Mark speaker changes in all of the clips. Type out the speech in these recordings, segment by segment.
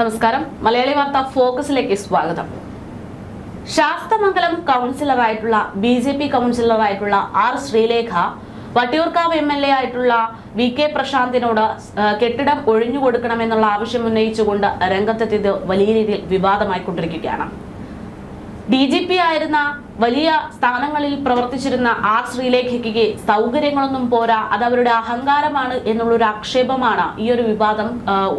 Speaker 1: നമസ്കാരം. മലയാളി വാർത്ത ഫോക്കസിലേക്ക് സ്വാഗതം. ശാസ്തമംഗലം കൗൺസിലറായിട്ടുള്ള B J P കൗൺസിലറായിട്ടുള്ള R Sreelekha Vattiyoorkavu M L A ആയിട്ടുള്ള വി കെ പ്രശാന്തിനോട് കെട്ടിടം ഒഴിഞ്ഞു കൊടുക്കണമെന്നുള്ള ആവശ്യം ഉന്നയിച്ചുകൊണ്ട് രംഗത്തെത്തിയത് വലിയ രീതിയിൽ വിവാദമായിക്കൊണ്ടിരിക്കുകയാണ്. ഡി ജി പി ആയിരുന്ന വലിയ സ്ഥാനങ്ങളിൽ പ്രവർത്തിച്ചിരുന്ന ആർ ശ്രീലേഖയ്ക്ക് സൗകര്യങ്ങളൊന്നും പോരാ. അത് അവരുടെ അഹങ്കാരമാണ് എന്നുള്ളൊരു ആക്ഷേപമാണ് ഈ ഒരു വിവാദം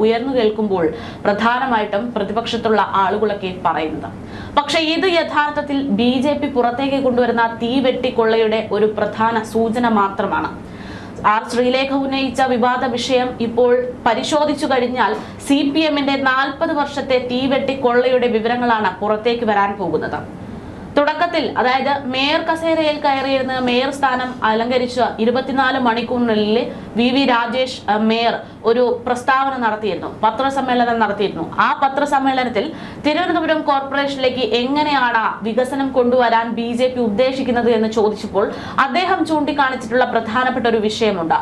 Speaker 1: ഉയർന്നു കേൾക്കുമ്പോൾ പ്രധാനമായിട്ടും പ്രതിപക്ഷത്തുള്ള ആളുകളൊക്കെ പറയുന്നത്. പക്ഷേ ഇത് യഥാർത്ഥത്തിൽ ബി ജെ പി പുറത്തേക്ക് കൊണ്ടുവരുന്ന തീവെട്ടിക്കൊള്ളയുടെ ഒരു പ്രധാന സൂചന മാത്രമാണ്. ആർ ശ്രീലേഖ ഉന്നയിച്ച വിവാദ വിഷയം ഇപ്പോൾ പരിശോധിച്ചു കഴിഞ്ഞാൽ സി പി എമ്മിന്റെ നാൽപ്പത് വർഷത്തെ തീവെട്ടി കൊള്ളയുടെ വിവരങ്ങളാണ് പുറത്തേക്ക് വരാൻ പോകുന്നത്. തുടക്കത്തിൽ അതായത് മേയർ കസേരയിൽ കയറിയിരുന്ന മേയർ സ്ഥാനം അലങ്കരിച്ച ഇരുപത്തിനാല് മണിക്കൂറിനുള്ളിൽ വി. വി. രാജേഷ് മേയർ ഒരു പ്രസ്താവന നടത്തിയിരുന്നു പത്രസമ്മേളനം നടത്തിയിരുന്നു. ആ പത്രസമ്മേളനത്തിൽ തിരുവനന്തപുരം കോർപ്പറേഷനിലേക്ക് എങ്ങനെയാണ് വികസനം കൊണ്ടുവരാൻ ബി. ജെ. പി. ഉദ്ദേശിക്കുന്നത് എന്ന് ചോദിച്ചപ്പോൾ അദ്ദേഹം ചൂണ്ടിക്കാണിച്ചിട്ടുള്ള പ്രധാനപ്പെട്ട ഒരു വിഷയമുണ്ട്.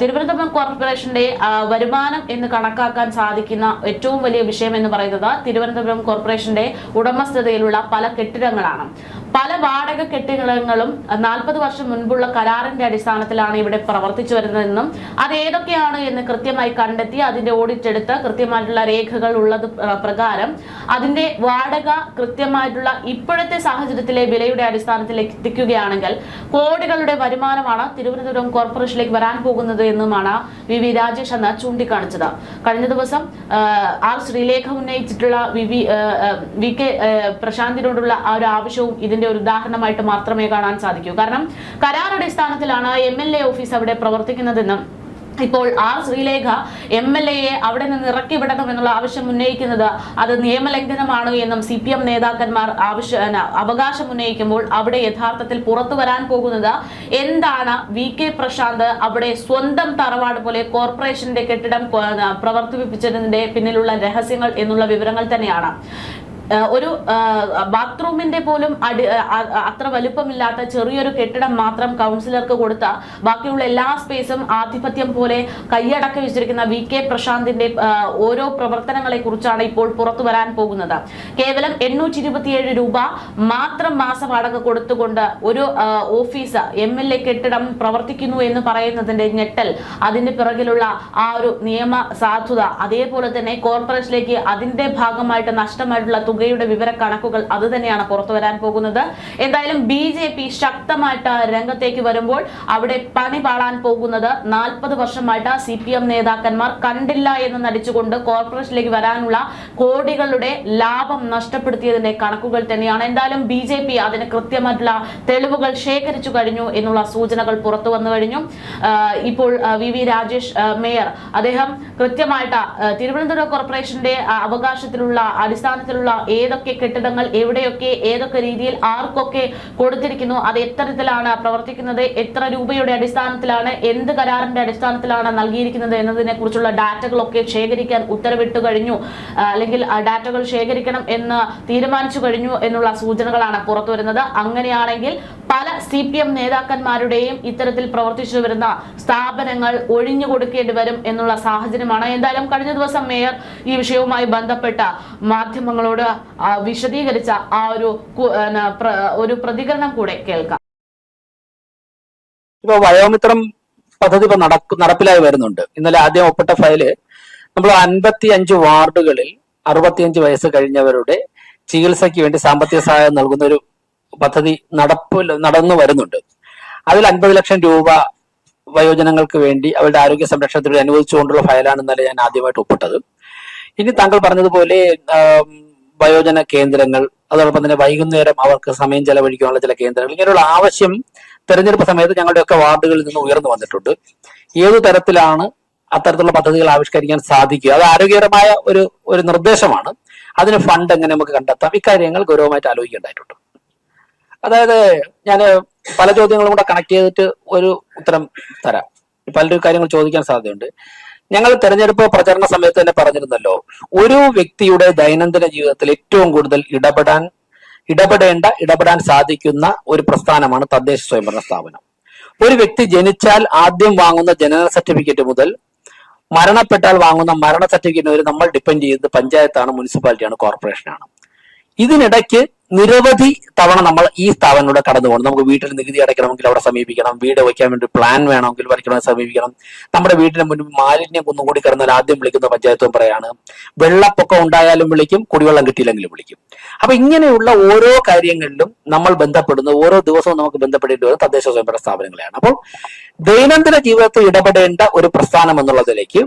Speaker 1: തിരുവനന്തപുരം കോർപ്പറേഷന്റെ വരുമാനം എന്ന് കണക്കാക്കാൻ സാധിക്കുന്ന ഏറ്റവും വലിയ വിഷയം എന്ന് പറയുന്നത് തിരുവനന്തപുരം കോർപ്പറേഷന്റെ ഉടമസ്ഥതയിലുള്ള പല കെട്ടിടങ്ങളാണ്. പല വാടക കെട്ടിടങ്ങളും നാൽപ്പത് വർഷം മുൻപുള്ള കരാറിന്റെ അടിസ്ഥാനത്തിലാണ് ഇവിടെ പ്രവർത്തിച്ചു വരുന്നതെന്നും അത് ഏതൊക്കെയാണ് എന്ന് കൃത്യമായി കണ്ടെത്തി അതിന്റെ ഓഡിറ്റ് എടുത്ത് കൃത്യമായിട്ടുള്ള രേഖകൾ ഉള്ളത് പ്ര- പ്രകാരം അതിന്റെ വാടക കൃത്യമായിട്ടുള്ള ഇപ്പോഴത്തെ സാഹചര്യത്തിലെ വിലയുടെ അടിസ്ഥാനത്തിൽ എത്തിക്കുകയാണെങ്കിൽ കോടികളുടെ വരുമാനമാണ് തിരുവനന്തപുരം കോർപ്പറേഷനിലേക്ക് വരാൻ പോകുന്നത് എന്നുമാണ് വി വി രാജേഷ് എന്ന് ചൂണ്ടിക്കാണിച്ചത്. കഴിഞ്ഞ ദിവസം ആർ ശ്രീലേഖ ഉന്നയിച്ചിട്ടുള്ള വി വി കെ പ്രശാന്തിനോടുള്ള ആ ഒരു ആവശ്യവും ഇതിന്റെ ഒരു ഉദാഹരണമായിട്ട് മാത്രമേ കാണാൻ സാധിക്കൂ. കാരണം കരാർ അടിസ്ഥാനത്തിലാണ് എം എൽ എ ഓഫീസ് അവിടെ പ്രവർത്തിക്കുന്നതെന്നും ഇപ്പോൾ ആർ ശ്രീലേഖ എം എൽ എയെ അവിടെ നിന്ന് ഇറക്കി വിടണം എന്നുള്ള ആവശ്യം ഉന്നയിക്കുന്നത് അത് നിയമലംഘനമാണ് എന്നും സി പി എം നേതാക്കന്മാർ ആവശ്യം അവകാശം ഉന്നയിക്കുമ്പോൾ അവിടെ യഥാർത്ഥത്തിൽ പുറത്തു വരാൻ പോകുന്നത് എന്താണ്? വി കെ പ്രശാന്ത് അവിടെ സ്വന്തം തറവാട് പോലെ കോർപ്പറേഷന്റെ കെട്ടിടം പ്രവർത്തിപ്പിച്ചതിന്റെ പിന്നിലുള്ള രഹസ്യങ്ങൾ എന്നുള്ള വിവരങ്ങൾ തന്നെയാണ്. ഒരു ബാത്റൂമിന്റെ പോലും അടി അത്ര വലുപ്പമില്ലാത്ത ചെറിയൊരു കെട്ടിടം മാത്രം കൗൺസിലർക്ക് കൊടുത്ത ബാക്കിയുള്ള എല്ലാ സ്പേസും ആധിപത്യം പോലെ കൈയടക്കി വെച്ചിരിക്കുന്ന വി കെ പ്രശാന്തിന്റെ ഓരോ പ്രവർത്തനങ്ങളെ കുറിച്ചാണ് ഇപ്പോൾ പുറത്തു വരാൻ പോകുന്നത്. കേവലം എണ്ണൂറ്റി ഇരുപത്തിയേഴ് രൂപ മാത്രം മാസം വാടക കൊടുത്തുകൊണ്ട് ഒരു ഓഫീസ് എം എൽ എ കെട്ടിടം പ്രവർത്തിക്കുന്നു എന്ന് പറയുന്നതിന്റെ ഞെട്ടൽ അതിന്റെ പിറകിലുള്ള ആ ഒരു നിയമ സാധുത അതേപോലെ തന്നെ കോർപ്പറേഷനിലേക്ക് അതിന്റെ ഭാഗമായിട്ട് നഷ്ടമായിട്ടുള്ള തുകയുടെ വിവര കണക്കുകൾ അത് തന്നെയാണ് പുറത്തു വരാൻ പോകുന്നത്. എന്തായാലും ബി ജെ പി ശക്തമായിട്ട് രംഗത്തേക്ക് വരുമ്പോൾ അവിടെ പണി പാളാൻ പോകുന്നത് നാൽപ്പത് വർഷമായിട്ട് സി പി എം നേതാക്കന്മാർ കണ്ടില്ല എന്ന് നടിച്ചുകൊണ്ട് കോർപ്പറേഷനിലേക്ക് വരാനുള്ള കോടികളുടെ ലാഭം നഷ്ടപ്പെടുത്തിയതിന്റെ കണക്കുകൾ തന്നെയാണ്. എന്തായാലും ബി ജെ പി അതിന് കൃത്യമായിട്ടുള്ള തെളിവുകൾ ശേഖരിച്ചു കഴിഞ്ഞു എന്നുള്ള സൂചനകൾ പുറത്തു വന്നു കഴിഞ്ഞു. ഇപ്പോൾ വി വി രാജേഷ് മേയർ. അദ്ദേഹം കൃത്യമായിട്ട് തിരുവനന്തപുരം കോർപ്പറേഷന്റെ അവകാശത്തിലുള്ള അടിസ്ഥാനത്തിലുള്ള ഏതൊക്കെ കെട്ടിടങ്ങൾ എവിടെയൊക്കെ ഏതൊക്കെ രീതിയിൽ ആർക്കൊക്കെ കൊടുത്തിരിക്കുന്നു അത് എത്തരത്തിലാണ് പ്രവർത്തിക്കുന്നത് എത്ര രൂപയുടെ അടിസ്ഥാനത്തിലാണ് എന്ത് കരാറിന്റെ അടിസ്ഥാനത്തിലാണ് നൽകിയിരിക്കുന്നത് എന്നതിനെ കുറിച്ചുള്ള ഡാറ്റകളൊക്കെ ശേഖരിക്കാൻ ഉത്തരവിട്ടു കഴിഞ്ഞു. അല്ലെങ്കിൽ ഡാറ്റകൾ ശേഖരിക്കണം എന്ന് തീരുമാനിച്ചു കഴിഞ്ഞു എന്നുള്ള സൂചനകളാണ് പുറത്തു വരുന്നത് അങ്ങനെയാണെങ്കിൽ പല സി പി എം നേതാക്കന്മാരുടെയും ഇത്തരത്തിൽ പ്രവർത്തിച്ചു വരുന്ന സ്ഥാപനങ്ങൾ ഒഴിഞ്ഞു കൊടുക്കേണ്ടി വരും എന്നുള്ള സാഹചര്യമാണ്. എന്തായാലും കഴിഞ്ഞ ദിവസം മേയർ ഈ വിഷയവുമായി ബന്ധപ്പെട്ട മാധ്യമങ്ങളോട് വിശദീകരിച്ച ആ ഒരു ഒരു പ്രതികരണം കൂടെ കേൾക്കാം.
Speaker 2: ഇപ്പൊ വയോമിത്രം പദ്ധതി ഇപ്പൊ നടക്കു നടപ്പിലായി വരുന്നുണ്ട്. ഇന്നലെ ആദ്യം ഒപ്പിട്ട ഫയൽ നമ്മൾ അൻപത്തി അഞ്ച് വാർഡുകളിൽ അറുപത്തിയഞ്ച് വയസ്സ് കഴിഞ്ഞവരുടെ ചികിത്സയ്ക്ക് വേണ്ടി സാമ്പത്തിക സഹായം നൽകുന്ന ഒരു പദ്ധതി നടപ്പ് നടന്നു വരുന്നുണ്ട്. അതിൽ അൻപത് ലക്ഷം രൂപ വയോജനങ്ങൾക്ക് വേണ്ടി അവരുടെ ആരോഗ്യ സംരക്ഷണത്തിന് അനുവദിച്ചുകൊണ്ടുള്ള ഫയലാണ് ഇന്നലെ ഞാൻ ആദ്യമായിട്ട് ഒപ്പിട്ടത്. ഇനി താങ്കൾ പറഞ്ഞതുപോലെ വയോജന കേന്ദ്രങ്ങൾ അതോടൊപ്പം തന്നെ വൈകുന്നേരം അവർക്ക് സമയം ചെലവഴിക്കാനുള്ള ചില കേന്ദ്രങ്ങൾ ഇങ്ങനെയുള്ള ആവശ്യം തെരഞ്ഞെടുപ്പ് സമയത്ത് ഞങ്ങളുടെയൊക്കെ വാർഡുകളിൽ നിന്ന് ഉയർന്നു വന്നിട്ടുണ്ട്. ഏതു തരത്തിലാണ് അത്തരത്തിലുള്ള പദ്ധതികൾ ആവിഷ്കരിക്കാൻ സാധിക്കുക? അത് ആരോഗ്യകരമായ ഒരു ഒരു നിർദ്ദേശമാണ്. അതിന് ഫണ്ട് എങ്ങനെ നമുക്ക് കണ്ടെത്താം? ഇക്കാര്യങ്ങൾ ഗൗരവമായിട്ട് ആലോചിക്കേണ്ടതായിട്ടുണ്ട്. അതായത് ഞാൻ പല ചോദ്യങ്ങളും കൂടെ കണക്ട് ചെയ്തിട്ട് ഒരു ഉത്തരം തരാം. പലരും കാര്യങ്ങൾ ചോദിക്കാൻ സാധ്യതയുണ്ട്. ഞങ്ങൾ തെരഞ്ഞെടുപ്പ് പ്രചരണ സമയത്ത് തന്നെ പറഞ്ഞിരുന്നല്ലോ ഒരു വ്യക്തിയുടെ ദൈനംദിന ജീവിതത്തിൽ ഏറ്റവും കൂടുതൽ ഇടപെടാൻ ഇടപെടേണ്ട ഇടപെടാൻ സാധിക്കുന്ന ഒരു പ്രസ്ഥാനമാണ് തദ്ദേശ സ്വയംഭരണ സ്ഥാപനം. ഒരു വ്യക്തി ജനിച്ചാൽ ആദ്യം വാങ്ങുന്ന ജനന സർട്ടിഫിക്കറ്റ് മുതൽ മരണപ്പെട്ടാൽ വാങ്ങുന്ന മരണ സർട്ടിഫിക്കറ്റ് വരെ നമ്മൾ ഡിപ്പെൻഡ് ചെയ്യുന്നത് പഞ്ചായത്താണ് മുനിസിപ്പാലിറ്റിയാണ് കോർപ്പറേഷനാണ് ഇതിനിടയ്ക്ക് നിരവധി തവണ നമ്മൾ ഈ സ്ഥാപനങ്ങളുടെ കടന്നു പോകണം നമുക്ക് വീട്ടിൽ നികുതി അടയ്ക്കണമെങ്കിൽ അവിടെ സമീപിക്കണം. വീട് വയ്ക്കാൻ വേണ്ടി പ്ലാൻ വേണമെങ്കിൽ വരയ്ക്കണമെങ്കിൽ സമീപിക്കണം. നമ്മുടെ വീടിന് മുന്നിൽ മാലിന്യം കുന്നുകൂടി കിടന്നാൽ ആദ്യം വിളിക്കുന്ന പഞ്ചായത്ത് മെമ്പറെയാണ് വെള്ളപ്പൊക്കം ഉണ്ടായാലും വിളിക്കും കുടിവെള്ളം കിട്ടിയില്ലെങ്കിലും വിളിക്കും. അപ്പൊ ഇങ്ങനെയുള്ള ഓരോ കാര്യങ്ങളിലും നമ്മൾ ബന്ധപ്പെടുന്ന ഓരോ ദിവസവും നമുക്ക് ബന്ധപ്പെടേണ്ടി വരുന്ന തദ്ദേശ സ്വയംഭരണ സ്ഥാപനങ്ങളെയാണ്. അപ്പോൾ ദൈനംദിന ജീവിതത്തിൽ ഇടപെടേണ്ട ഒരു പ്രസ്ഥാനം എന്നുള്ളതിലേക്ക്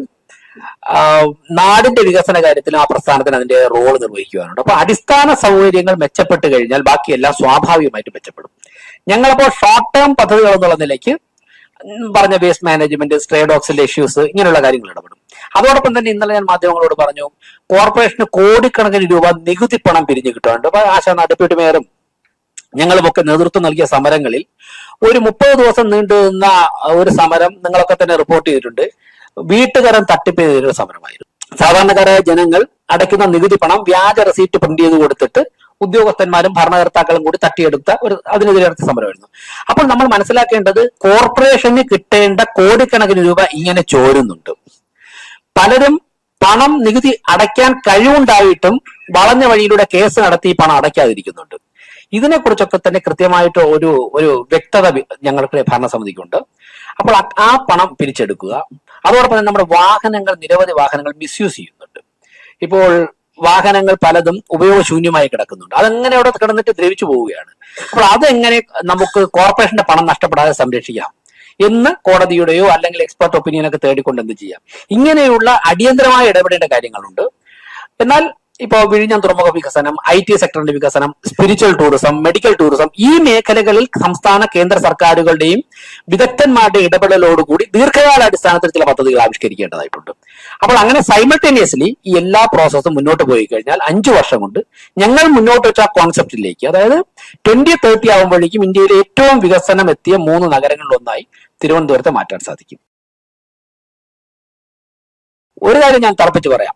Speaker 2: നാടിന്റെ വികസന കാര്യത്തിലും ആ പ്രസ്ഥാനത്തിന് അതിന്റെ റോൾ നിർവഹിക്കുവാനുണ്ട്. അപ്പൊ അടിസ്ഥാന സൗകര്യങ്ങൾ മെച്ചപ്പെട്ട് കഴിഞ്ഞാൽ ബാക്കിയെല്ലാം സ്വാഭാവികമായിട്ട് മെച്ചപ്പെടും. ഞങ്ങളപ്പോൾ ഷോർട്ട് ടേം പദ്ധതികൾ എന്നുള്ള നിലയ്ക്ക് പറഞ്ഞ വേസ്റ്റ് മാനേജ്മെന്റ് സ്ട്രേഡ് ഓക്സിന്റെ ഇഷ്യൂസ് ഇങ്ങനെയുള്ള കാര്യങ്ങൾ ഇടപെടും. അതോടൊപ്പം തന്നെ ഇന്നലെ ഞാൻ മാധ്യമങ്ങളോട് പറഞ്ഞു കോർപ്പറേഷന് കോടിക്കണക്കിന് രൂപ നികുതി പണം പിരിഞ്ഞു കിട്ടാറുണ്ട് അപ്പൊ ആശാ ഡെപ്യൂട്ടി മേയറും ഞങ്ങളുമൊക്കെ നേതൃത്വം നൽകിയ സമരങ്ങളിൽ ഒരു മുപ്പത് ദിവസം നീണ്ടു നിന്ന ഒരു സമരം നിങ്ങളൊക്കെ തന്നെ റിപ്പോർട്ട് ചെയ്തിട്ടുണ്ട്. തട്ടിപ്പ് ചെയ്തൊരു സമരമായിരുന്നു. സാധാരണക്കാരായ ജനങ്ങൾ അടയ്ക്കുന്ന നികുതി പണം വ്യാജ റെസീറ്റ് പ്രിന്റ് ചെയ്ത് കൊടുത്തിട്ട് ഉദ്യോഗസ്ഥന്മാരും ഭരണകർത്താക്കളും കൂടി തട്ടിയെടുത്ത ഒരു അതിനെതിരെ നടത്തിയ സമരമായിരുന്നു. അപ്പോൾ നമ്മൾ മനസ്സിലാക്കേണ്ടത് കോർപ്പറേഷന് കിട്ടേണ്ട കോടിക്കണക്കിന് രൂപ ഇങ്ങനെ ചോരുന്നുണ്ട്. പലരും പണം നികുതി അടയ്ക്കാൻ കഴിവുണ്ടായിട്ടും വളഞ്ഞ വഴിയിലൂടെ കേസ് നടത്തി പണം അടയ്ക്കാതിരിക്കുന്നുണ്ട്. ഇതിനെക്കുറിച്ചൊക്കെ തന്നെ കൃത്യമായിട്ട് ഒരു ഒരു വ്യക്തത ഞങ്ങൾക്ക് ഭരണസമിതിക്കുണ്ട്. അപ്പോൾ ആ- പണം പിരിച്ചെടുക്കുക. അതോടൊപ്പം തന്നെ നമ്മുടെ വാഹനങ്ങൾ നിരവധി വാഹനങ്ങൾ മിസ്യൂസ് ചെയ്യുന്നുണ്ട്. ഇപ്പോൾ വാഹനങ്ങൾ പലതും ഉപയോഗശൂന്യമായി കിടക്കുന്നുണ്ട്. അതെങ്ങനെ അവിടെ കിടന്നിട്ട് ദ്രവിച്ചു പോവുകയാണ്? അപ്പോൾ അതെങ്ങനെ നമുക്ക് കോർപ്പറേഷന്റെ പണം നഷ്ടപ്പെടാതെ സംരക്ഷിക്കാം? എന്ന് കോടതിയുടെയോ അല്ലെങ്കിൽ എക്സ്പെർട്ട് ഒപ്പീനിയനൊക്കെ തേടിക്കൊണ്ട് എന്ത് ചെയ്യാം? ഇങ്ങനെയുള്ള അടിയന്തരമായി ഇടപെടേണ്ട കാര്യങ്ങളുണ്ട്. എന്നാൽ ഇപ്പോൾ വിഴിഞ്ഞം തുറമുഖ വികസനം ഐ ടി സെക്ടറിന്റെ വികസനം സ്പിരിച്വൽ ടൂറിസം മെഡിക്കൽ ടൂറിസം ഈ മേഖലകളിൽ സംസ്ഥാന കേന്ദ്ര സർക്കാരുകളുടെയും വിദഗ്ധന്മാരുടെ ഇടപെടലോടുകൂടി ദീർഘകാല അടിസ്ഥാനത്തിൽ ചില പദ്ധതികൾ ആവിഷ്കരിക്കേണ്ടതായിട്ടുണ്ട്. അപ്പോൾ അങ്ങനെ സൈമൾട്ടേനിയസ്ലി ഈ എല്ലാ പ്രോസസ്സും മുന്നോട്ട് പോയി കഴിഞ്ഞാൽ അഞ്ചു വർഷം കൊണ്ട് ഞങ്ങൾ മുന്നോട്ട് വെച്ച കോൺസെപ്റ്റിലേക്ക് അതായത് ട്വന്റി തേർട്ടി ആകുമ്പോഴേക്കും ഇന്ത്യയിലെ ഏറ്റവും വികസനം എത്തിയ മൂന്ന് നഗരങ്ങളിലൊന്നായി തിരുവനന്തപുരത്തെ മാറ്റാൻ സാധിക്കും. ഒരു കാര്യം ഞാൻ തറപ്പിച്ച് പറയാം.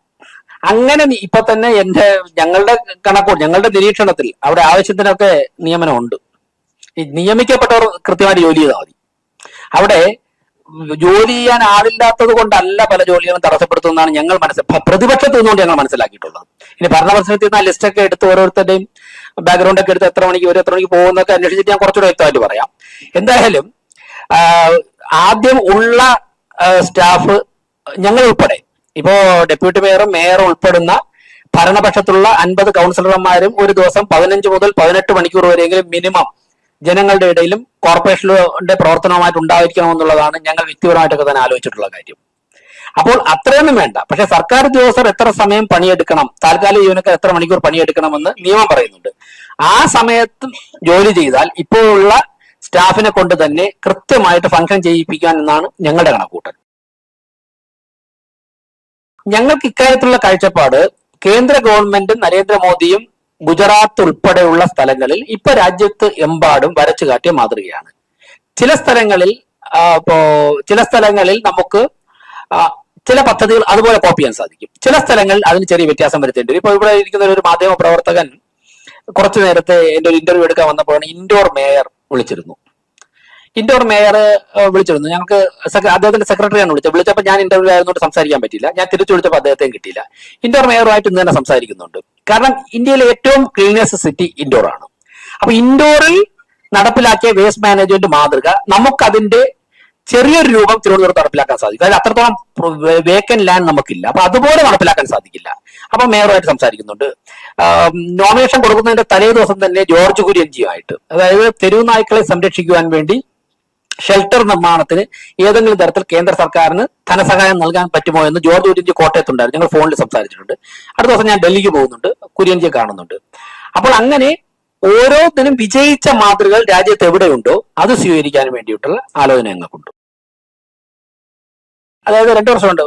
Speaker 2: അങ്ങനെ ഇപ്പൊ തന്നെ എന്റെ ഞങ്ങളുടെ കണക്കോട് ഞങ്ങളുടെ നിരീക്ഷണത്തിൽ അവിടെ ആവശ്യത്തിനൊക്കെ നിയമനമുണ്ട്. നിയമിക്കപ്പെട്ടവർ കൃത്യമായിട്ട് ജോലി ചെയ്താൽ മതി. അവിടെ ജോലി ചെയ്യാൻ ആളില്ലാത്തത് കൊണ്ടല്ല പല ജോലികളും തടസ്സപ്പെടുത്തുന്നതാണ് ഞങ്ങൾ മനസ്സിൽ പ്രതിപക്ഷത്ത് നിന്നുകൊണ്ട് ഞങ്ങൾ മനസ്സിലാക്കിയിട്ടുള്ളത്. ഇനി ഭരണപക്ഷത്തിൽ നിന്ന് ലിസ്റ്റ് ഒക്കെ എടുത്ത് ഓരോരുത്തരുടെയും ബാക്ക്ഗ്രൗണ്ട് ഒക്കെ എടുത്ത് എത്ര മണിക്ക് വരും എത്ര മണിക്ക് പോകുന്നൊക്കെ അന്വേഷിച്ചിട്ട് ഞാൻ കുറച്ചുകൂടെ വ്യക്തമായിട്ട് പറയാം. എന്തായാലും ആദ്യം ഉള്ള സ്റ്റാഫ് ഞങ്ങൾ ഉൾപ്പെടെ ഇപ്പോ ഡെപ്യൂട്ടി മേയറും മേയറും ഉൾപ്പെടുന്ന ഭരണപക്ഷത്തുള്ള അൻപത് കൗൺസിലർമാരും ഒരു ദിവസം പതിനഞ്ച് മുതൽ പതിനെട്ട് മണിക്കൂർ വരെയെങ്കിലും മിനിമം ജനങ്ങളുടെ ഇടയിലും കോർപ്പറേഷന്റെ പ്രവർത്തനവുമായിട്ട് ഉണ്ടായിരിക്കണം എന്നുള്ളതാണ് ഞങ്ങൾ വ്യക്തിപരമായിട്ടൊക്കെ തന്നെ ആലോചിച്ചിട്ടുള്ള കാര്യം. അപ്പോൾ അത്രയൊന്നും വേണ്ട. പക്ഷെ സർക്കാർ ഉദ്യോഗസ്ഥർ എത്ര സമയം പണിയെടുക്കണം താൽക്കാലിക ജീവനക്കാർ എത്ര മണിക്കൂർ പണിയെടുക്കണമെന്ന് നിയമം പറയുന്നുണ്ട്. ആ സമയത്ത് ജോലി ചെയ്താൽ ഇപ്പോഴുള്ള സ്റ്റാഫിനെ കൊണ്ട് തന്നെ കൃത്യമായിട്ട് ഫംഗ്ഷൻ ചെയ്യിപ്പിക്കാൻ എന്നാണ് ഞങ്ങളുടെ കണക്കൂട്ടൽ ഞങ്ങൾക്ക് ഇക്കാര്യത്തിലുള്ള കാഴ്ചപ്പാട് കേന്ദ്ര ഗവൺമെന്റും നരേന്ദ്രമോദിയും ഗുജറാത്ത് ഉൾപ്പെടെയുള്ള സ്ഥലങ്ങളിൽ ഇപ്പൊ രാജ്യത്ത് എമ്പാടും വരച്ചു കാട്ടിയ മാതൃകയാണ്. ചില സ്ഥലങ്ങളിൽ ഇപ്പോ ചില സ്ഥലങ്ങളിൽ നമുക്ക് ചില പദ്ധതികൾ അതുപോലെ കോപ്പി ചെയ്യാൻ സാധിക്കും. ചില സ്ഥലങ്ങളിൽ അതിന് ചെറിയ വ്യത്യാസം വരുത്തേണ്ടി വരും. ഇപ്പൊ ഇവിടെ ഇരിക്കുന്ന ഒരു മാധ്യമ പ്രവർത്തകൻ കുറച്ചു നേരത്തെ എന്റെ ഒരു ഇന്റർവ്യൂ എടുക്കാൻ വന്നപ്പോഴാണ് ഇൻഡോർ മേയർ വിളിച്ചിരുന്നു. ഇൻഡോർ മേയർ വിളിച്ചിരുന്നു. ഞങ്ങൾക്ക് അദ്ദേഹത്തിന്റെ സെക്രട്ടറിയാണ് വിളിച്ചത്. വിളിച്ചപ്പോൾ ഞാൻ ഇന്റർവ്യൂ ആയതുകൊണ്ട് സംസാരിക്കാൻ പറ്റില്ല ഞാൻ തിരിച്ചു വിളിച്ചപ്പോൾ അദ്ദേഹത്തെയും കിട്ടിയില്ല. ഇൻഡോർ മേയറുമായിട്ട് ഇന്ന് തന്നെ സംസാരിക്കുന്നുണ്ട്. കാരണം ഇന്ത്യയിലെ ഏറ്റവും ക്ലീനസ്റ്റ് സിറ്റി ഇൻഡോർ ആണ്. അപ്പൊ ഇൻഡോറിൽ നടപ്പിലാക്കിയ വേസ്റ്റ് മാനേജ്മെന്റ് മാതൃക നമുക്കതിന്റെ ചെറിയൊരു രൂപം തിരുവനന്തപുരത്ത് നടപ്പിലാക്കാൻ സാധിക്കും. അതായത് അത്രത്തോളം വേക്കൻ ലാൻഡ് നമുക്കില്ല. അപ്പൊ അതുപോലെ നടപ്പിലാക്കാൻ സാധിക്കില്ല. അപ്പൊ മേയറുമായിട്ട് സംസാരിക്കുന്നുണ്ട്. നോമിനേഷൻ കൊടുക്കുന്നതിന്റെ തലേ ദിവസം തന്നെ ജോർജ് കുര്യൻജിയുമായിട്ട് അതായത് തെരുവ് നായ്ക്കളെ സംരക്ഷിക്കുവാൻ വേണ്ടി ഷെൽട്ടർ നിർമ്മാണത്തിന് ഏതെങ്കിലും തരത്തിൽ കേന്ദ്ര സർക്കാരിന് ധനസഹായം നൽകാൻ പറ്റുമോ എന്ന് ജോർജ് കുര്യൻജി കോട്ടയത്തുണ്ടായിരുന്നു. ഞങ്ങൾ ഫോണിൽ സംസാരിച്ചിട്ടുണ്ട്. അടുത്ത ദിവസം ഞാൻ ഡൽഹിക്ക് പോകുന്നുണ്ട്. കുര്യൻജിയെ കാണുന്നുണ്ട്. അപ്പോൾ അങ്ങനെ ഓരോന്നിനും വിജയിച്ച മാതൃകകൾ രാജ്യത്ത് എവിടെയുണ്ടോ അത് സ്വീകരിക്കാൻ വേണ്ടിയിട്ടുള്ള ആലോചന ഞങ്ങൾക്കുണ്ട്. അതായത് രണ്ടു വർഷമുണ്ട്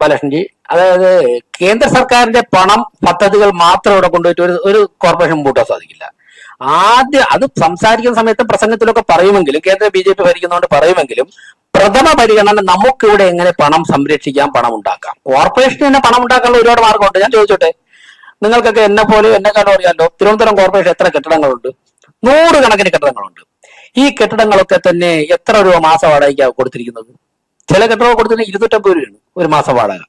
Speaker 2: ബാലകൃഷ്ണൻജി. അതായത് കേന്ദ്ര സർക്കാരിന്റെ പണം പദ്ധതികൾ മാത്രം ഇവിടെ കൊണ്ടുപോയിട്ട് ഒരു ഒരു കോർപ്പറേഷൻ മുമ്പോട്ടാൻ സാധിക്കില്ല. ആദ്യം അത് സംസാരിക്കുന്ന സമയത്ത് പ്രസംഗത്തിലൊക്കെ പറയുമെങ്കിലും കേന്ദ്ര ബി ജെ പി ഭരിക്കുന്നതുകൊണ്ട് പറയുമെങ്കിലും പ്രഥമ പരിഗണന നമുക്കിവിടെ എങ്ങനെ പണം സംരക്ഷിക്കാം പണം ഉണ്ടാക്കാം? കോർപ്പറേഷന് തന്നെ പണം ഉണ്ടാക്കാനുള്ള ഒരുപാട് മാർഗമുണ്ട്. ഞാൻ ചോദിച്ചോട്ടെ? നിങ്ങൾക്കൊക്കെ എന്നെ പോലെ എന്നെക്കാളും അറിയാമല്ലോ തിരുവനന്തപുരം കോർപ്പറേഷൻ എത്ര കെട്ടിടങ്ങളുണ്ട്? നൂറുകണക്കിന് കെട്ടിടങ്ങളുണ്ട്. ഈ കെട്ടിടങ്ങളൊക്കെ തന്നെ എത്ര രൂപ മാസം വാടകയ്ക്കാണ് കൊടുത്തിരിക്കുന്നത്? ചില കെട്ടിടങ്ങൾ കൊടുത്തിരുന്ന ഇരുന്നൂറ്റമ്പത് രൂപയാണ് ഒരു മാസം വാടക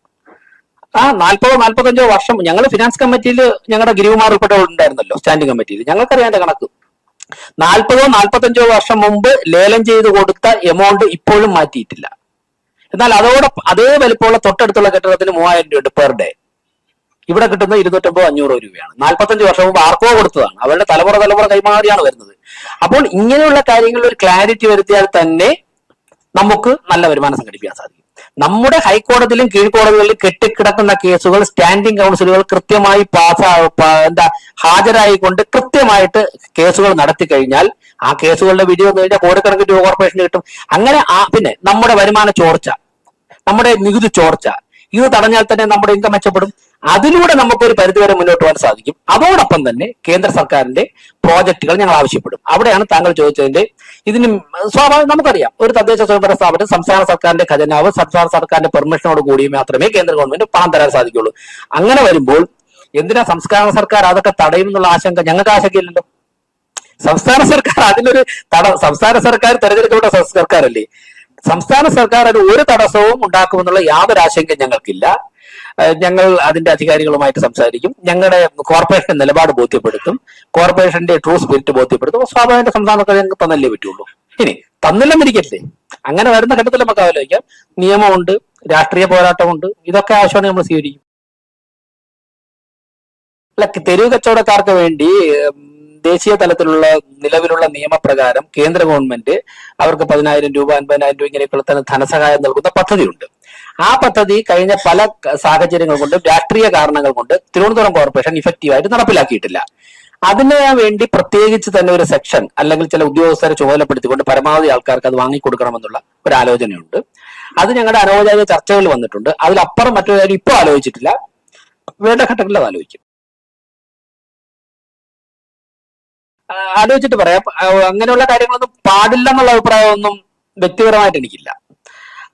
Speaker 2: ആ നാൽപ്പതോ നാൽപ്പത്തഞ്ചോ വർഷം ഞങ്ങൾ ഫിനാൻസ് കമ്മിറ്റിയിൽ ഞങ്ങളുടെ ഗിരികുമാർ ഉൾപ്പെടെ ഉണ്ടായിരുന്നല്ലോ സ്റ്റാൻഡിംഗ് കമ്മിറ്റിയിൽ ഞങ്ങൾക്കറിയാം എന്റെ കണക്ക്. നാൽപ്പതോ നാൽപ്പത്തഞ്ചോ വർഷം മുമ്പ് ലേലം ചെയ്ത് കൊടുത്ത എമൗണ്ട് ഇപ്പോഴും മാറ്റിയിട്ടില്ല. എന്നാൽ അതോടെ അതേ വലിപ്പമുള്ള തൊട്ടടുത്തുള്ള കെട്ടിടത്തിന് മൂവായിരം രൂപ പെർ ഡേ ഇവിടെ കിട്ടുന്ന ഇരുന്നൂറ്റമ്പത് അഞ്ഞൂറ് രൂപയാണ്. നാൽപ്പത്തഞ്ച് വർഷം മുമ്പ് ആർക്കോ കൊടുത്തതാണ്. അവരുടെ തലമുറ തലമുറ കൈമാറിയാണ് വരുന്നത്. അപ്പോൾ ഇങ്ങനെയുള്ള കാര്യങ്ങളിൽ ഒരു ക്ലാരിറ്റി വരുത്തിയാൽ തന്നെ നമുക്ക് നല്ല വരുമാനം സംഘടിപ്പിക്കാൻ സാധിക്കും. നമ്മുടെ ഹൈക്കോടതിയിലും കീഴ്ക്കോടതികളിലും കെട്ടിക്കിടക്കുന്ന കേസുകൾ സ്റ്റാൻഡിംഗ് കൗൺസിലുകൾ കൃത്യമായി പാസ് എന്താ ഹാജരായിക്കൊണ്ട് കൃത്യമായിട്ട് കേസുകൾ നടത്തി കഴിഞ്ഞാൽ ആ കേസുകളുടെ വീഡിയോ വന്നു കഴിഞ്ഞാൽ കോടിക്കണക്കിന് രൂപ കോർപ്പറേഷന് കിട്ടും. അങ്ങനെ ആ പിന്നെ നമ്മുടെ വരുമാന ചോർച്ച നമ്മുടെ നികുതി ചോർച്ച ഇത് തടഞ്ഞാൽ തന്നെ നമ്മുടെ ഇൻകം മെച്ചപ്പെടും. അതിലൂടെ നമുക്ക് ഒരു പരിധിവരെ മുന്നോട്ട് പോകാൻ സാധിക്കും. അതോടൊപ്പം തന്നെ കേന്ദ്ര സർക്കാരിന്റെ പ്രോജക്റ്റുകൾ ഞങ്ങൾ ആവശ്യപ്പെടും. അവിടെയാണ് താങ്കൾ ചോദിച്ചതിന്റെ ഇതിന് സ്വാഭാവികം നമുക്കറിയാം. ഒരു തദ്ദേശ സ്വയംഭരണ സ്ഥാപനം സംസ്ഥാന സർക്കാരിന്റെ ഖജനാവ് സംസ്ഥാന സർക്കാരിന്റെ പെർമിഷനോട് കൂടി മാത്രമേ കേന്ദ്ര ഗവൺമെന്റ് പണം തരാൻ സാധിക്കുള്ളൂ. അങ്ങനെ വരുമ്പോൾ എന്തിനാ സംസ്ഥാന സർക്കാർ അതൊക്കെ തടയും എന്നുള്ള ആശങ്ക? ഞങ്ങൾക്ക് ആശങ്കയില്ലല്ലോ. സംസ്ഥാന സർക്കാർ അതിനൊരു തട സംസ്ഥാന സർക്കാർ തെരഞ്ഞെടുക്കപ്പെട്ട സർക്കാരല്ലേ. സംസ്ഥാന സർക്കാർ അതിന് ഒരു തടസ്സവും ഉണ്ടാക്കുമെന്നുള്ള യാതൊരു ആശങ്കയും ഞങ്ങൾക്കില്ല. ഞങ്ങൾ അതിന്റെ അധികാരികളുമായിട്ട് സംസാരിക്കും. ഞങ്ങളുടെ കോർപ്പറേഷൻ നിലപാട് ബോധ്യപ്പെടുത്തും. കോർപ്പറേഷന്റെ ട്രൂ സ്പിരിറ്റ് ബോധ്യപ്പെടുത്തും. സ്വാഭാവിക സംസ്ഥാന ഞങ്ങൾക്ക് തന്നല്ലേ പറ്റുള്ളൂ. ഇനി തന്നില്ലെന്നിരിക്കല്ലേ അങ്ങനെ വരുന്ന ഘട്ടത്തിൽ നമുക്ക് ആലോചിക്കാം. നിയമമുണ്ട് രാഷ്ട്രീയ പോരാട്ടമുണ്ട്. ഇതൊക്കെ ആവശ്യമാണ് നമ്മൾ സ്വീകരിക്കും. അല്ല തെരുവ് കച്ചവടക്കാർക്ക് വേണ്ടി ദേശീയ തലത്തിലുള്ള നിലവിലുള്ള നിയമപ്രകാരം കേന്ദ്ര ഗവൺമെന്റ് അവർക്ക് പതിനായിരം രൂപ അൻപതിനായിരം രൂപ ഇങ്ങനെയൊക്കെയുള്ള ധനസഹായം നൽകുന്ന പദ്ധതിയുണ്ട്. ആ പദ്ധതി കഴിഞ്ഞ പല സാഹചര്യങ്ങൾ കൊണ്ടും രാഷ്ട്രീയ കാരണങ്ങൾ കൊണ്ട് തിരുവനന്തപുരം കോർപ്പറേഷൻ ഇഫക്റ്റീവായിട്ട് നടപ്പിലാക്കിയിട്ടില്ല. അതിന് വേണ്ടി പ്രത്യേകിച്ച് തന്നെ ഒരു സെക്ഷൻ അല്ലെങ്കിൽ ചില ഉദ്യോഗസ്ഥരെ ചുമതലപ്പെടുത്തിക്കൊണ്ട് പരമാവധി ആൾക്കാർക്ക് അത് വാങ്ങിക്കൊടുക്കണമെന്നുള്ള ഒരു ആലോചനയുണ്ട്. അത് ഞങ്ങളുടെ അനൗപചാരിക ചർച്ചകളിൽ വന്നിട്ടുണ്ട്. അതിലപ്പുറം മറ്റൊരു കാര്യം ഇപ്പോൾ ആലോചിച്ചിട്ടില്ല. വേണ്ട ഘട്ടങ്ങളിൽ അത് ആലോചിക്കും. ആലോചിച്ചിട്ട് പറയാം. അങ്ങനെയുള്ള കാര്യങ്ങളൊന്നും പാടില്ല എന്നുള്ള അഭിപ്രായമൊന്നും വ്യക്തിപരമായിട്ട് എനിക്കില്ല.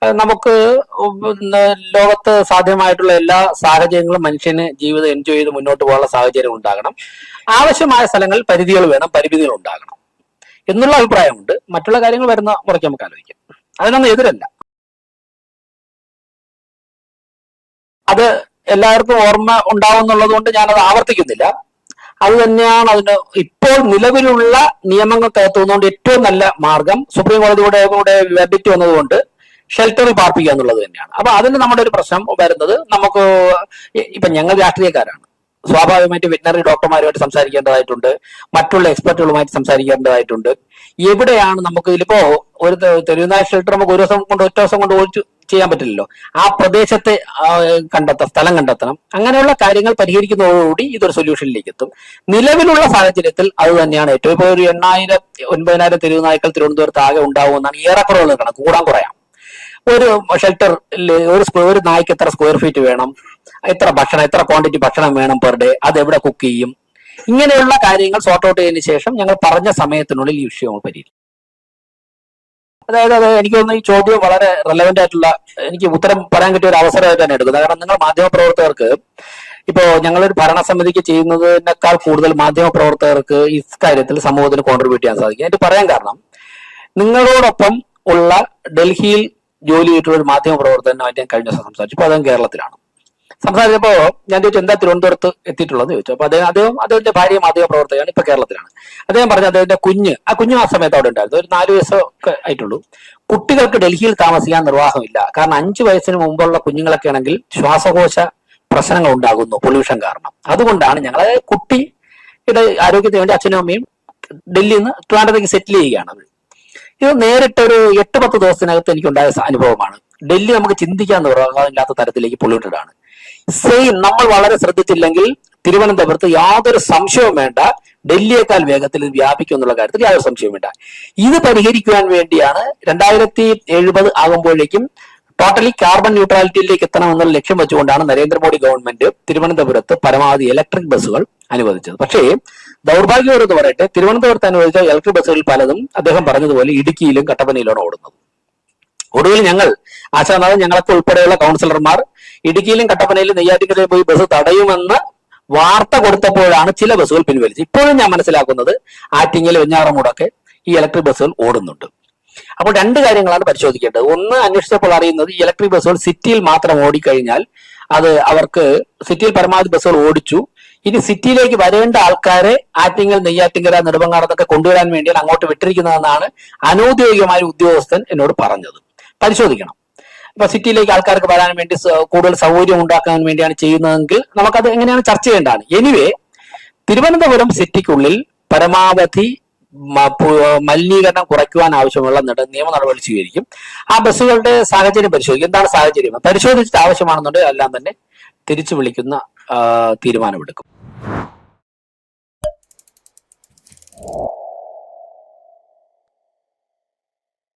Speaker 2: നമുക്ക് ലോകത്ത് സാധ്യമായിട്ടുള്ള എല്ലാ സാഹചര്യങ്ങളും മനുഷ്യന് ജീവിതം എൻജോയ് ചെയ്ത് മുന്നോട്ട് പോകാനുള്ള സാഹചര്യം ഉണ്ടാകണം. ആവശ്യമായ സ്ഥലങ്ങളിൽ പരിധികൾ വേണം പരിമിതികൾ ഉണ്ടാകണം എന്നുള്ള അഭിപ്രായമുണ്ട്. മറ്റുള്ള കാര്യങ്ങൾ വരുന്ന കുറച്ച് നമുക്ക് ആലോചിക്കാം. അതിനൊന്നും എതിരല്ല. അത് എല്ലാവർക്കും ഓർമ്മ ഉണ്ടാവും ഉണ്ടാവുന്നുള്ളത് കൊണ്ട് ഞാനത് ആവർത്തിക്കുന്നില്ല. അത് തന്നെയാണ് അതിന് ഇപ്പോൾ നിലവിലുള്ള നിയമങ്ങൾ നിയമങ്ങൾക്കകത്തുനിന്നുകൊണ്ട് ഏറ്റവും നല്ല മാർഗം. സുപ്രീം കോടതിയുടെ കൂടെ വെബിറ്റ് വന്നതുകൊണ്ട് ഷെൽട്ടറിൽ പാർപ്പിക്കുക എന്നുള്ളത് തന്നെയാണ്. അപ്പൊ അതിന് നമ്മുടെ ഒരു പ്രശ്നം വരുന്നത് നമുക്ക് ഇപ്പൊ ഞങ്ങൾ രാഷ്ട്രീയക്കാരാണ്. സ്വാഭാവികമായിട്ട് വെറ്റിനറി ഡോക്ടർമാരുമായിട്ട് സംസാരിക്കേണ്ടതായിട്ടുണ്ട്. മറ്റുള്ള എക്സ്പെർട്ടുകളുമായിട്ട് സംസാരിക്കേണ്ടതായിട്ടുണ്ട്. എവിടെയാണ് നമുക്ക് ഇതിലിപ്പോ ഒരു തെരുവുനായ ഷെൽട്ടർ നമുക്ക് ഒരു ദിവസം കൊണ്ട് ഒറ്റ ദിവസം കൊണ്ട് ഓടിച്ചു ചെയ്യാൻ പറ്റില്ലല്ലോ. ആ പ്രദേശത്തെ കണ്ടെത്താം സ്ഥലം കണ്ടെത്തണം. അങ്ങനെയുള്ള കാര്യങ്ങൾ പരിഹരിക്കുന്നതോടുകൂടി ഇതൊരു സൊല്യൂഷനിലേക്ക് എത്തും. നിലവിലുള്ള സാഹചര്യത്തിൽ അത് തന്നെയാണ് ഏറ്റവും ഇപ്പോൾ ഒരു എണ്ണായിരം ഒൻപതിനായിരം തെരുവ് നായ്ക്കൾ തിരുവനന്തപുരത്ത് ആകെ ഉണ്ടാവുമെന്നാണ് ഏറെക്കുറവുള്ള കണക്ക്. കൂടാൻ കുറയാം ഒരു ഷെൽട്ടറിൽ ഒരു ഒരു നായ്ക്ക് എത്ര സ്ക്വയർ ഫീറ്റ് വേണം? എത്ര ഭക്ഷണം എത്ര ക്വാണ്ടിറ്റി ഭക്ഷണം വേണം പെർ ഡേ അത് എവിടെ കുക്ക് ചെയ്യും? ഇങ്ങനെയുള്ള കാര്യങ്ങൾ സോർട്ട് ഔട്ട് ചെയ്തതിനു ശേഷം ഞങ്ങൾ പറഞ്ഞ സമയത്തിനുള്ളിൽ ഈ വിഷയം പരിഹരിക്കും. അതായത് അത് എനിക്ക് തോന്നുന്നു ഈ ചോദ്യം വളരെ റെലവെന്റ് ആയിട്ടുള്ള എനിക്ക് ഉത്തരം പറയാൻ കിട്ടിയ ഒരു അവസരമായി തന്നെ എടുക്കുന്നത്. കാരണം നിങ്ങൾ മാധ്യമപ്രവർത്തകർക്ക് ഇപ്പോ ഞങ്ങളൊരു ഭരണസമിതിക്ക് ചെയ്യുന്നതിനേക്കാൾ കൂടുതൽ മാധ്യമപ്രവർത്തകർക്ക് ഈ കാര്യത്തിൽ സമൂഹത്തിന് കോൺട്രിബ്യൂട്ട് ചെയ്യാൻ സാധിക്കും. എനിക്ക് പറയാൻ കാരണം നിങ്ങളോടൊപ്പം ഉള്ള ഡൽഹിയിൽ ജോലി ചെയ്തിട്ടുള്ള ഒരു മാധ്യമ പ്രവർത്തനമായിട്ട് ഞാൻ കഴിഞ്ഞ ദിവസം സംസാരിച്ചു. അപ്പൊ അദ്ദേഹം കേരളത്തിലാണ്. സംസാരിച്ചപ്പോ ഞാൻ ചോദിച്ചു എന്താ തിരുവനന്തപുരത്ത് എത്തിയിട്ടുള്ളത് ചോദിച്ചു. അപ്പൊ അദ്ദേഹം അദ്ദേഹം അദ്ദേഹത്തിന്റെ ഭാര്യ മാധ്യമ പ്രവർത്തകയാണ് ഇപ്പൊ കേരളത്തിലാണ്. അദ്ദേഹം പറഞ്ഞു അദ്ദേഹത്തിന്റെ കുഞ്ഞ് ആ കുഞ്ഞ് ആ സമയത്ത് അവിടെ ഉണ്ടായിരുന്നു. ഒരു നാല് വയസ്സൊക്കെ ആയിട്ടുള്ളൂ. കുട്ടികൾക്ക് ഡൽഹിയിൽ താമസിക്കാൻ നിർവാഹമില്ല. കാരണം അഞ്ചു വയസ്സിന് മുമ്പുള്ള കുഞ്ഞുങ്ങളൊക്കെ ആണെങ്കിൽ ശ്വാസകോശ പ്രശ്നങ്ങൾ ഉണ്ടാകുന്നു പൊല്യൂഷൻ കാരണം. അതുകൊണ്ടാണ് ഞങ്ങൾ കുട്ടിയുടെ ആരോഗ്യത്തിന് വേണ്ടി അച്ഛനും അമ്മയും ഡൽഹിയിൽ നിന്ന് ട്രാൻഡത്തേക്ക് സെറ്റിൽ ചെയ്യുകയാണ് ഇത് നേരിട്ട് ഒരു എട്ട് പത്ത് ദിവസത്തിനകത്ത് എനിക്കുണ്ടായ അനുഭവമാണ്. ഡൽഹി നമുക്ക് ചിന്തിക്കാൻ നിർവാഹമില്ലാത്ത തരത്തിലേക്ക് പൊള്യൂട്ടഡ് ആണ് സെയിം നമ്മൾ വളരെ ശ്രദ്ധിച്ചില്ലെങ്കിൽ തിരുവനന്തപുരത്ത് യാതൊരു സംശയവും വേണ്ട. ഡൽഹിയേക്കാൾ വേഗത്തിൽ ഇത് വ്യാപിക്കും എന്നുള്ള കാര്യത്തിൽ യാതൊരു സംശയവും വേണ്ട. ഇത് പരിഹരിക്കുവാൻ വേണ്ടിയാണ് രണ്ടായിരത്തി എഴുപത് ആകുമ്പോഴേക്കും ടോട്ടലി കാർബൺ ന്യൂട്രാലിറ്റിയിലേക്ക് എത്തണം എന്നുള്ള ലക്ഷ്യം വെച്ചുകൊണ്ടാണ് നരേന്ദ്രമോദി ഗവൺമെന്റ് തിരുവനന്തപുരത്ത് പരമാവധി ഇലക്ട്രിക് ബസ്സുകൾ അനുവദിച്ചത്. പക്ഷേ ദൗർഭാഗ്യകരെന്ന് പറയട്ടെ തിരുവനന്തപുരത്ത് അനുവദിച്ച ഇലക്ട്രിക് ബസ്സുകളിൽ പലതും അദ്ദേഹം പറഞ്ഞതുപോലെ ഇടുക്കിയിലും കട്ടപ്പനയിലാണ് ഓടുന്നത്. ഒടുവിൽ ഞങ്ങൾ ആശാനാഥൻ ഞങ്ങളൊക്കെ ഉൾപ്പെടെയുള്ള കൗൺസിലർമാർ ഇടുക്കിയിലും കട്ടപ്പനയിലും നെയ്യാറ്റിക്കരയിൽ പോയി ബസ് തടയുമെന്ന് വാർത്ത കൊടുത്തപ്പോഴാണ് ചില ബസ്സുകൾ പിൻവലിച്ചത്. ഇപ്പോഴും ഞാൻ മനസ്സിലാക്കുന്നത് ആറ്റിങ്ങൽ വെഞ്ഞാറമൂടൊക്കെ ഈ ഇലക്ട്രിക് ബസ്സുകൾ ഓടുന്നുണ്ട്. അപ്പോൾ രണ്ട് കാര്യങ്ങളാണ് പരിശോധിക്കേണ്ടത്. ഒന്ന് അന്വേഷിച്ചപ്പോൾ അറിയുന്നത് ഈ ഇലക്ട്രിക് ബസ്സുകൾ സിറ്റിയിൽ മാത്രം ഓടിക്കഴിഞ്ഞാൽ അത് അവർക്ക് സിറ്റിയിൽ പരമാവധി ബസ്സുകൾ ഓടിച്ചു. ഇനി സിറ്റിയിലേക്ക് വരേണ്ട ആൾക്കാരെ ആറ്റിങ്ങൽ നെയ്യാറ്റിങ്കര നെടുമങ്ങാടത്തൊക്കെ കൊണ്ടുവരാൻ വേണ്ടിയാണ് അങ്ങോട്ട് വിട്ടിരിക്കുന്നതെന്നാണ് അനൌദ്യോഗികമായ ഉദ്യോഗസ്ഥൻ എന്നോട് പറഞ്ഞത്. പരിശോധിക്കണം. ഇപ്പൊ സിറ്റിയിലേക്ക് ആൾക്കാർക്ക് വരാൻ വേണ്ടി കൂടുതൽ സൗകര്യം ഉണ്ടാക്കാൻ വേണ്ടിയാണ് ചെയ്യുന്നതെങ്കിൽ നമുക്കത് എങ്ങനെയാണ് ചർച്ച ചെയ്യേണ്ടതാണ്. എനിവേ തിരുവനന്തപുരം സിറ്റിക്കുള്ളിൽ പരമാവധി മലിനീകരണം കുറയ്ക്കുവാൻ ആവശ്യമുള്ള നിയമ നടപടി സ്വീകരിക്കും. ആ ബസ്സുകളുടെ സാഹചര്യം പരിശോധിക്കും. എന്താണ് സാഹചര്യം? പരിശോധിച്ചിട്ട് ആവശ്യമാണെന്നുണ്ടെങ്കിൽ എല്ലാം തന്നെ തിരിച്ചു വിളിക്കുന്ന തീരുമാനമെടുക്കും.